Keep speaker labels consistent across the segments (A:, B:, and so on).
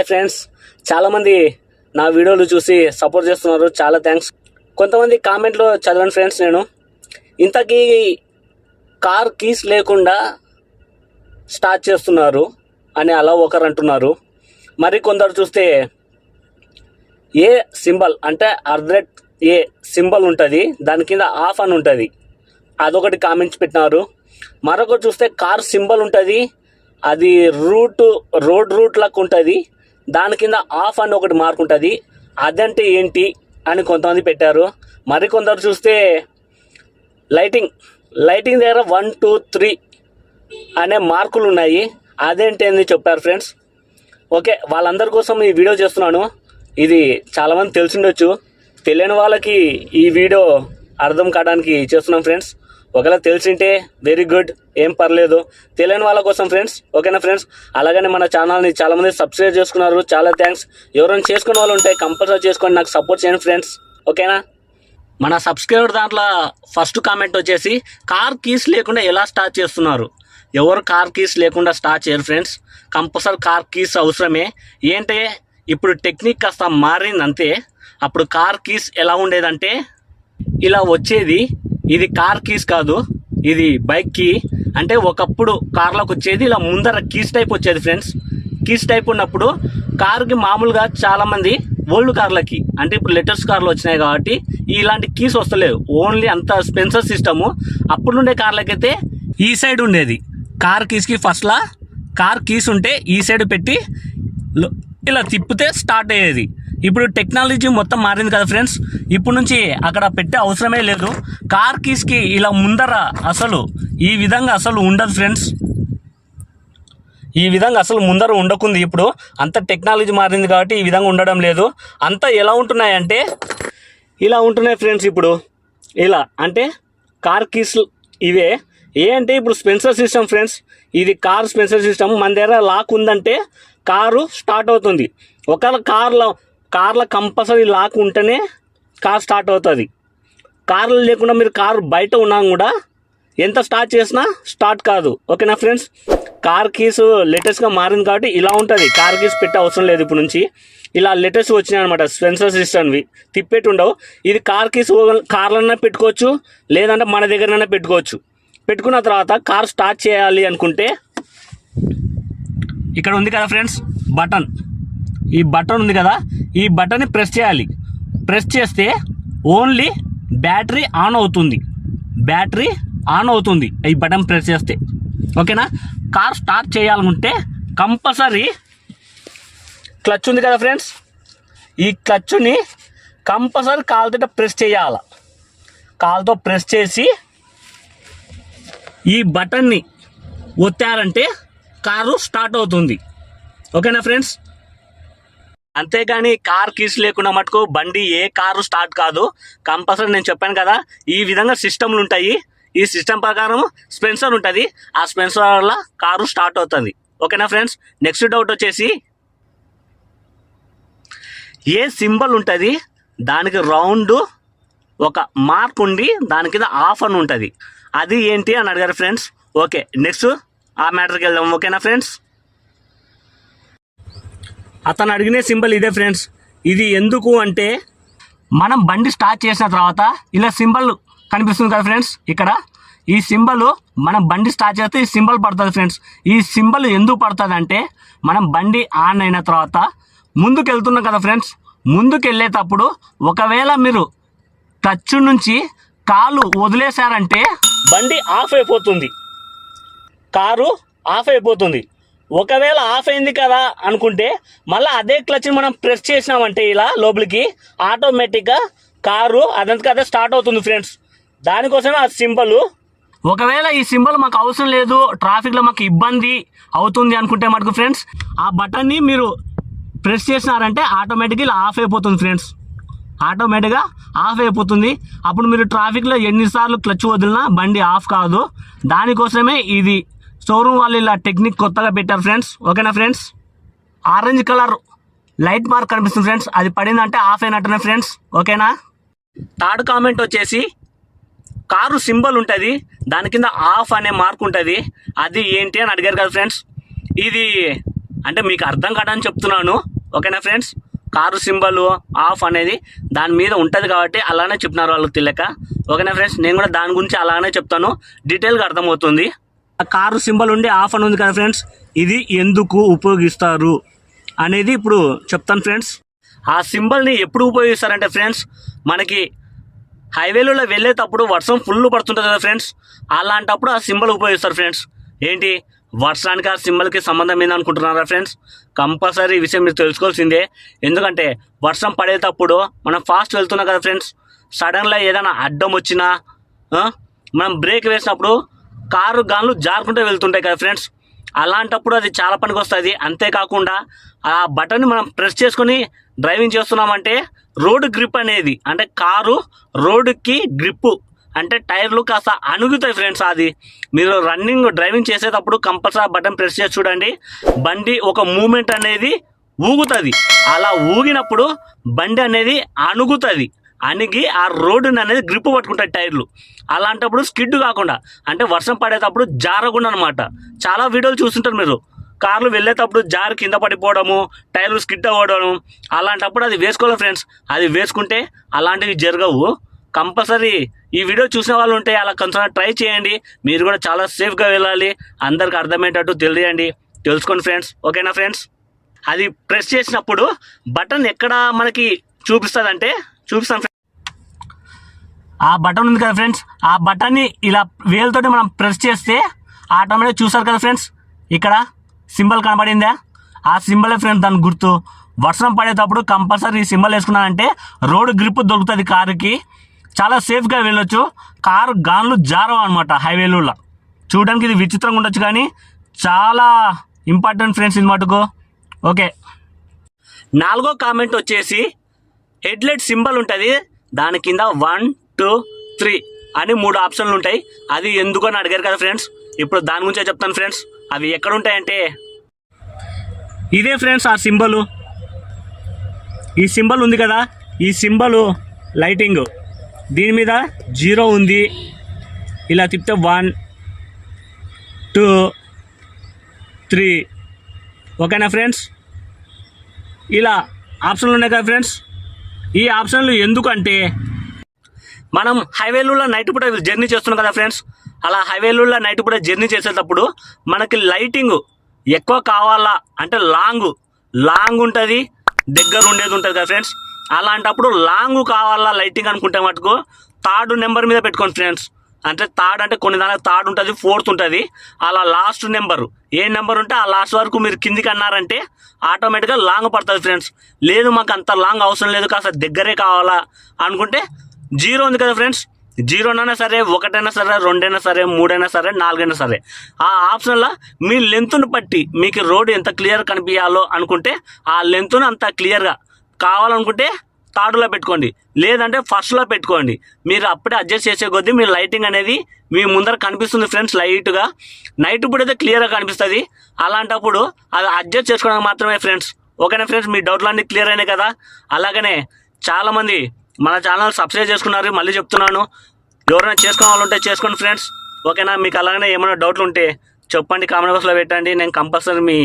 A: Hi friends. చాలామంది నా వీడియోలు చూసి సపోర్ట్ చేస్తున్నారు. చాలా థ్యాంక్స్. కొంతమంది కామెంట్లో చదవండి ఫ్రెండ్స్ నేను. ఇంతకీ కార్ కీస్ లేకుండా స్టార్ట్ చేస్తున్నారు అని అలా ఒకరు అంటున్నారు. మరి కొందరు చూస్తే ఏ సింబల్ అంటే అర్ధరెట్ ఏ సింబల్ ఉంటుంది దాని కింద ఆఫ్ అని ఉంటుంది. అదొకటి కామెంట్స్ పెట్టినారు. మరొకటి చూస్తే కార్ సింబల్ ఉంటుంది అది రూట్ రోడ్ రూట్ లాగా ఉంటుంది. దాని కింద ఆఫ్ అని ఒకటి మార్క్ ఉంటుంది. అదంటే ఏంటి అని కొంతమంది పెట్టారు. మరి కొందరు చూస్తే లైటింగ్ లైటింగ్ దగ్గర వన్ టూ త్రీ అనే మార్కులు ఉన్నాయి. అదేంటి అని చెప్పారు ఫ్రెండ్స్ ఓకే వాళ్ళందరి కోసం ఈ వీడియో చేస్తున్నాను. ఇది చాలామంది తెలిసిండొచ్చు తెలియని వాళ్ళకి ఈ వీడియో అర్థం కావడానికి చేస్తున్నాం ఫ్రెండ్స్ ఒకవేళ తెలిసింటే వెరీ గుడ్ ఏం పర్లేదు. తెలియని వాళ్ళ కోసం ఫ్రెండ్స్ ఓకేనా ఫ్రెండ్స్ అలాగనే మన ఛానల్ని చాలామంది సబ్స్క్రైబ్ చేసుకున్నారు చాలా థ్యాంక్స్ ఎవరైనా చేసుకున్న వాళ్ళు ఉంటే కంపల్సరీ చేసుకొని నాకు సపోర్ట్ చేయండి ఫ్రెండ్స్ ఓకేనా? మన సబ్స్క్రైబర్ దాంట్లో ఫస్ట్ కామెంట్ వచ్చేసి కార్ కీస్ లేకుండా ఎలా స్టార్ట్ చేస్తున్నారు? ఎవరు కార్ కీస్ లేకుండా స్టార్ట్ చేయరు ఫ్రెండ్స్ కంపల్సరీ కార్ కీస్ అవసరమే. ఏంటంటే ఇప్పుడు టెక్నిక్ కాస్త మారింది అంతే అప్పుడు కార్ కీస్ ఎలా ఉండేదంటే ఇలా వచ్చేది ఇది కార్ కీస్ కాదు. ఇది బైక్ కీ అంటే ఒకప్పుడు కార్లోకి వచ్చేది ఇలా ముందర కీస్ టైప్ వచ్చేది ఫ్రెండ్స్ కీస్ టైప్ ఉన్నప్పుడు కార్కి మామూలుగా చాలామంది ఓల్డ్ కార్లకి అంటే ఇప్పుడు లెటర్స్ కార్లు వచ్చినాయి కాబట్టి ఇలాంటి కీస్ వస్తలేవు. ఓన్లీ అంత స్పెన్సర్ సిస్టము అప్పుడు ఉండే కార్లకైతే ఈ సైడ్ ఉండేది. కార్ కీస్కి ఫస్ట్లా కార్ కీస్ ఉంటే ఈ సైడ్ పెట్టి ఇలా తిప్పితే స్టార్ట్ అయ్యేది. ఇప్పుడు టెక్నాలజీ మొత్తం మారింది కదా ఫ్రెండ్స్. ఇప్పుడు నుంచి అక్కడ పెట్టే అవసరమే లేదు. కార్ కీస్కి ఇలా ముందర అసలు ఈ విధంగా అసలు ఉండదు ఫ్రెండ్స్. ఈ విధంగా అసలు ముందర ఉండకుంది ఇప్పుడు. అంత టెక్నాలజీ మారింది కాబట్టి ఈ విధంగా ఉండడం లేదు. అంతా ఎలా ఉంటున్నాయంటే ఇలా ఉంటున్నాయి ఫ్రెండ్స్ ఇప్పుడు. ఇలా అంటే కార్ కీస్ ఇవే. ఏ అంటే ఇప్పుడు స్పెన్సర్ సిస్టమ్ ఫ్రెండ్స్. ఇది కార్ స్పెన్సర్ సిస్టమ్. మన దగ్గర లాక్ ఉందంటే కారు స్టార్ట్ అవుతుంది. ఒకవేళ కార్లో కార్లో కంపల్సరీ లాక్ ఉంటేనే కార్ స్టార్ట్ అవుతుంది. కార్లు లేకుండా మీరు కారు బయట ఉన్నా కూడా ఎంత స్టార్ట్ చేసినా స్టార్ట్ కాదు. ఓకేనా ఫ్రెండ్స్? కార్ కీస్ లేటెస్ట్గా మారింది కాబట్టి ఇలా ఉంటుంది. కార్ కీస్ పెట్టే అవసరం లేదు ఇప్పుడు నుంచి. ఇలా లేటెస్ట్ వచ్చినాయి అనమాట స్పెన్సర్ సిస్టమ్వి. తిప్పేటి ఉండవు ఇది కార్ కీస్ కార్లన్నా పెట్టుకోవచ్చు లేదంటే మన దగ్గరనైనా పెట్టుకోవచ్చు. పెట్టుకున్న తర్వాత కార్ స్టార్ట్ చేయాలి అనుకుంటే ఇక్కడ ఉంది కదా ఫ్రెండ్స్ బటన్. ఈ బటన్ ఉంది కదా ఈ బటన్ని ప్రెస్ చేయాలి. ప్రెస్ చేస్తే ఓన్లీ బ్యాటరీ ఆన్ అవుతుంది. బ్యాటరీ ఆన్ అవుతుంది ఈ బటన్ ప్రెస్ చేస్తే. ఓకేనా? కార్ స్టార్ట్ చేయాలనుకుంటే కంపల్సరీ క్లచ్ ఉంది కదా ఫ్రెండ్స్? ఈ క్లచ్ని కంపల్సరీ కాలుతో ప్రెస్ చేయాలి. కాలుతో ప్రెస్ చేసి ఈ బటన్ని ఒత్తారంటే కారు స్టార్ట్ అవుతుంది. ఓకేనా ఫ్రెండ్స్? అంతేగాని కార్ కీస్ లేకుండా మటుకు బండి ఏ కారు స్టార్ట్ కాదు. కంపల్సరీ నేను చెప్పాను కదా ఈ విధంగా సిస్టమ్లు ఉంటాయి. ఈ సిస్టమ్ ప్రకారం స్పెన్సర్ ఉంటుంది. ఆ స్పెన్సర్ వల్ల కారు స్టార్ట్ అవుతుంది. ఓకేనా ఫ్రెండ్స్? నెక్స్ట్ డౌట్ వచ్చేసి ఏ సింబల్ ఉంటుంది? దానికి రౌండ్ ఒక మార్క్ ఉండి దాని కింద ఆఫ్ అని ఉంటుంది. అది ఏంటి అని అడిగారు ఫ్రెండ్స్? ఓకే నెక్స్ట్ ఆ మ్యాటర్కి వెళ్దాం. ఓకేనా ఫ్రెండ్స్? అతను అడిగిన సింబల్ ఇదే ఫ్రెండ్స్. ఇది ఎందుకు అంటే మనం బండి స్టార్ట్ చేసిన తర్వాత ఇలా సింబల్ కనిపిస్తుంది కదా ఫ్రెండ్స్ ఇక్కడ. ఈ సింబల్ మనం బండి స్టార్ట్ చేస్తే ఈ సింబల్ పడుతుంది ఫ్రెండ్స్. ఈ సింబల్ ఎందుకు పడుతుంది అంటే మనం బండి ఆన్ అయిన తర్వాత ముందుకు వెళ్తున్నాం కదా ఫ్రెండ్స్. ముందుకు వెళ్ళేటప్పుడు ఒకవేళ మీరు టచ్ నుంచి కాలు వదిలేశారంటే బండి ఆఫ్ అయిపోతుంది. కారు ఆఫ్ అయిపోతుంది. ఒకవేళ ఆఫ్ అయింది కదా అనుకుంటే మళ్ళీ అదే క్లచ్ని మనం ప్రెస్ చేసినామంటే ఇలా లోపలికి ఆటోమేటిక్గా కారు అదంతా అదే స్టార్ట్ అవుతుంది ఫ్రెండ్స్. దానికోసమే ఆ సింబల్. ఒకవేళ ఈ సింబల్ మాకు అవసరం లేదు ట్రాఫిక్లో మాకు ఇబ్బంది అవుతుంది అనుకుంటే మటుకు ఫ్రెండ్స్ ఆ బటన్ని మీరు ప్రెస్ చేసినారంటే ఆటోమేటిక్గా ఇలా ఆఫ్ అయిపోతుంది ఫ్రెండ్స్. ఆటోమేటిక్గా ఆఫ్ అయిపోతుంది. అప్పుడు మీరు ట్రాఫిక్లో ఎన్నిసార్లు క్లచ్ వదిలినా బండి ఆఫ్ కాదు. దానికోసమే ఇది షోరూమ్ వాళ్ళు ఇలా టెక్నిక్ కొత్తగా పెట్టారు ఫ్రెండ్స్ ఓకేనా friends orange colour light mark కనిపిస్తుంది ఫ్రెండ్స్ అది పడిందంటే ఆఫ్ అయినట్టునే ఫ్రెండ్స్ ఓకేనా థర్డ్ కామెంట్ వచ్చేసి కారు సింబల్ ఉంటుంది. దాని కింద ఆఫ్ అనే మార్క్ ఉంటుంది. అది ఏంటి అని అడిగారు కదా ఫ్రెండ్స్ ఇది అంటే మీకు అర్థం కాదని చెప్తున్నాను. ఓకేనా ఫ్రెండ్స్ కారు సింబల్ ఆఫ్ అనేది దాని మీద ఉంటుంది కాబట్టి అలానే చెప్పినారు వాళ్ళు తెలియక. ఓకేనా ఫ్రెండ్స్ నేను కూడా దాని గురించి అలానే చెప్తాను. డీటెయిల్గా అర్థమవుతుంది. కారు సింబల్ ఉండి ఆఫ్ అని ఉంది కదా ఫ్రెండ్స్? ఇది ఎందుకు ఉపయోగిస్తారు అనేది ఇప్పుడు చెప్తాను ఫ్రెండ్స్. ఆ సింబల్ని ఎప్పుడు ఉపయోగిస్తారంటే ఫ్రెండ్స్ మనకి హైవేలలో వెళ్ళేటప్పుడు వర్షం ఫుల్ పడుతుంటుంది కదా ఫ్రెండ్స్? అలాంటప్పుడు ఆ సింబల్ ఉపయోగిస్తారు ఫ్రెండ్స్. ఏంటి? వర్షానికి ఆ సింబల్కి సంబంధం ఏంది అనుకుంటున్నారా ఫ్రెండ్స్? కంపల్సరీ ఈ విషయం మీరు తెలుసుకోవాల్సిందే. ఎందుకంటే వర్షం పడేటప్పుడు మనం ఫాస్ట్ వెళ్తున్నాం కదా ఫ్రెండ్స్. సడన్గా ఏదైనా అడ్డం వచ్చినా మనం బ్రేక్ వేసినప్పుడు కారు గాన్లు జారుకుంటూ వెళ్తుంటాయి కదా ఫ్రెండ్స్. అలాంటప్పుడు అది చాలా పనికి వస్తుంది అంతేకాకుండా ఆ బటన్ మనం ప్రెస్ చేసుకొని డ్రైవింగ్ చేస్తున్నామంటే రోడ్ గ్రిప్ అనేది అంటే కారు రోడ్డుకి గ్రిప్పు అంటే టైర్లు కాస్త అణుగుతాయి ఫ్రెండ్స్ అది. మీరు రన్నింగ్ డ్రైవింగ్ చేసేటప్పుడు కంపల్సరీ బటన్ ప్రెస్ చేసి చూడండి. బండి ఒక మూమెంట్ అనేది ఊగుతుంది. అలా ఊగినప్పుడు బండి అనేది అణుగుతుంది. అణిగి ఆ రోడ్డుని అనేది గ్రిప్ పట్టుకుంటాయి టైర్లు. అలాంటప్పుడు స్కిడ్ కాకుండా అంటే వర్షం పడేటప్పుడు జారకుండా అనమాట చాలా వీడియోలు చూస్తుంటారు మీరు. కార్లు వెళ్ళేటప్పుడు జారు కింద పడిపోవడము టైర్లు స్కిడ్ అవ్వడం అలాంటప్పుడు అది వేసుకోవాలి ఫ్రెండ్స్. అది వేసుకుంటే అలాంటివి జరగవు. కంపల్సరీ ఈ వీడియో చూసిన వాళ్ళు ఉంటే అలా కొంచెం ట్రై చేయండి. మీరు కూడా చాలా సేఫ్గా వెళ్ళాలి. అందరికి అర్థమయ్యేటట్టు తెలియండి. తెలుసుకోండి ఫ్రెండ్స్. ఓకేనా ఫ్రెండ్స్? అది ప్రెస్ చేసినప్పుడు బటన్ ఎక్కడ మనకి చూపిస్తుందంటే చూపిస్తాను. ఆ బటన్ ఉంది కదా ఫ్రెండ్స్? ఆ బటన్ని ఇలా వేలుతోటి మనం ప్రెస్ చేస్తే ఆటోమేటిక్ చూసారు కదా ఫ్రెండ్స్? ఇక్కడ సింబల్ కనబడిందా? ఆ సింబలే ఫ్రెండ్స్ దాని గుర్తు. వర్షం పడేటప్పుడు కంపల్సరీ ఈ సింబల్ వేసుకున్నానంటే రోడ్ గ్రిప్ దొరుకుతుంది కారుకి. చాలా సేఫ్గా వెళ్ళొచ్చు. కారు గాన్లు జారవు అనమాట హైవేలలో చూడడానికి ఇది విచిత్రంగా ఉండొచ్చు కానీ చాలా ఇంపార్టెంట్ ఫ్రెండ్స్ ఇది మటుకు. ఓకే. నాలుగో కామెంట్ వచ్చేసి హెడ్లైట్ సింబల్ ఉంటుంది. దాని కింద వన్ టూ త్రీ అని మూడు ఆప్షన్లు ఉంటాయి. అది ఎందుకు అని అడిగారు కదా ఫ్రెండ్స్. ఇప్పుడు దాని గురించే చెప్తాను ఫ్రెండ్స్. అవి ఎక్కడ ఉంటాయంటే ఇదే ఫ్రెండ్స్ ఆ సింబల్. ఈ సింబల్ ఉంది కదా ఈ సింబల్ లైటింగ్. దీని మీద జీరో ఉంది. ఇలా తిప్పితే వన్ టూ త్రీ. ఓకేనా ఫ్రెండ్స్? ఇలా ఆప్షన్లు ఉన్నాయి కదా ఫ్రెండ్స్. ఈ ఆప్షన్లు ఎందుకంటే మనం హైవేలలో నైట్ పూట జర్నీ చేస్తున్నాం కదా ఫ్రెండ్స్ అలా హైవేలలో నైట్ పూట జర్నీ చేసేటప్పుడు మనకి లైటింగ్ ఎక్కువ కావాలా అంటే లాంగ్ లాంగ్ ఉంటుంది దగ్గర ఉండేది ఉంటుంది కదా ఫ్రెండ్స్ అలాంటప్పుడు లాంగ్ కావాలా లైటింగ్ అనుకుంటే మటుకు థర్డ్ నెంబర్ మీద పెట్టుకోండి ఫ్రెండ్స్ అంటే థర్డ్ అంటే కొన్ని దానికి థర్డ్ ఉంటుంది ఫోర్త్ ఉంటుంది. అలా లాస్ట్ నెంబరు ఏ నెంబర్ ఉంటే ఆ లాస్ట్ వరకు మీరు కిందికి అన్నారంటే ఆటోమేటిక్గా లాంగ్ పడుతుంది ఫ్రెండ్స్ లేదు మాకు అంత లాంగ్ అవసరం లేదు కాస్త దగ్గరే కావాలా అనుకుంటే జీరో ఉంది కదా ఫ్రెండ్స్? జీరోనైనా సరే ఒకటైనా సరే రెండైనా సరే మూడైనా సరే నాలుగైనా సరే. ఆ ఆప్షన్లో మీ లెంత్ను బట్టి మీకు రోడ్ ఎంత క్లియర్ కనిపించాలో అనుకుంటే ఆ లెంత్ను అంత క్లియర్గా కావాలనుకుంటే థర్డ్లో పెట్టుకోండి. లేదంటే ఫస్ట్లో పెట్టుకోండి. మీరు అప్పుడే అడ్జస్ట్ చేసే కొద్దీ మీ లైటింగ్ అనేది మీ ముందర కనిపిస్తుంది ఫ్రెండ్స్ లైట్గా. నైట్ ఇప్పుడు అయితే క్లియర్గా కనిపిస్తుంది. అలాంటప్పుడు అది అడ్జస్ట్ చేసుకోవడానికి మాత్రమే ఫ్రెండ్స్. ఓకేనా ఫ్రెండ్స్? మీ డౌట్లు అన్నీ క్లియర్ అయినాయి కదా? అలాగనే చాలామంది మన ఛానల్ సబ్స్క్రైబ్ చేసుకున్నారు మళ్ళీ చెప్తున్నాను. ఎవరైనా చేసుకోవాలంటే చేసుకోండి ఫ్రెండ్స్. ఓకేనా? మీకు అలాగనే ఏమైనా డౌట్లు ఉంటే చెప్పండి కామెంట్ బాక్స్లో పెట్టండి. నేను కంపల్సరీ మీ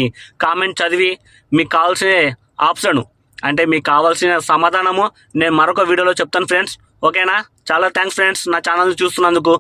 A: కామెంట్ చదివి మీకు కావాల్సిన ఆప్షన్ అంటే మీకు కావాల్సిన సమాధానము నేను మరొక వీడియోలో చెప్తాను ఫ్రెండ్స్. ఓకేనా? చాలా థ్యాంక్స్ ఫ్రెండ్స్ నా ఛానల్ చూస్తున్నందుకు.